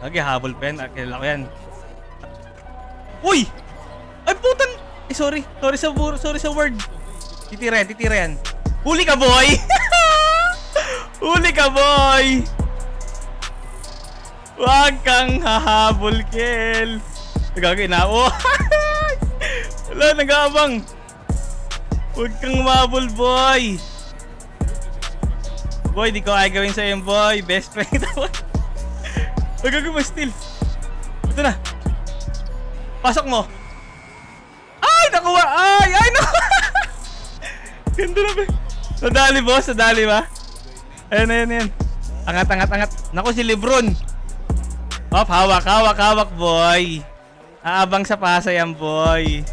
Lagi, habol pa yan. Ah, Kilala ko yan. Uy! Ay, putan! Eh, sorry. Sorry sa, sorry sa word. Titira yan, titira yan. Huli ka, boy! Huli ka, boy! Huwag kang hahabol, Kel. Nagagay na ako. Wala, nag-aabang. Huwag kang mabol, boy. Boy, di ko ay gawin sa yung boy. Best friend ako. Nagagay mo still. Ito na. Pasok mo. Ay, nakuha. Ay, ay, nakuha. Ganda na ba? Nadali, boss. Nadali ba? Ayan, ayan, ayan. Angat, angat, angat. Naku, si Lebron. Op, hawak, hawak, hawak, boy. Aabang sa pasa yan, boy.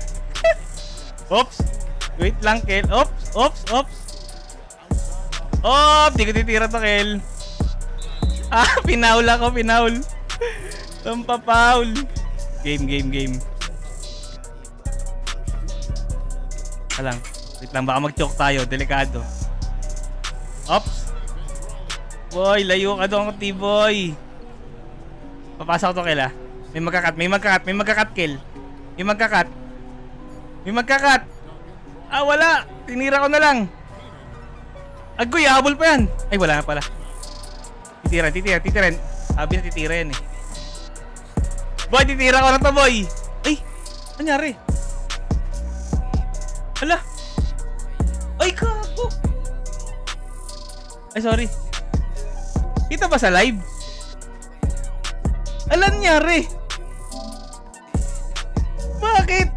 Oops. Wait lang, Kel. Oops, oops, oops. Op, di ko titira to, Kel. Ah, pinaul ako, pinaul. Tampapaul. Game, game, game. Alang. Wait lang, baka mag-choke tayo. Delikado. Ops. Boy, layo ka doon, T-boy. Papasok to, Kel, ah. May magkakat, may magkakat, may magkakat, Kel. May magkakat. May magkakat. Ah, wala. Tinira ko na lang. Agoy, habol pa yan. Ay, wala na pala. Titira, titira, titira. Sabi na titira yan eh. Boy, titira ko na to, boy. Ay, nangyari? Hala. Ay, kago. Ay, sorry. Kita ba sa live? Ala, nangyari? Bakit?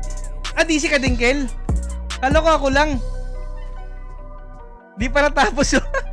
Ah, DC ka din, Kel? Kala ko ako lang. Di pa natapos yun.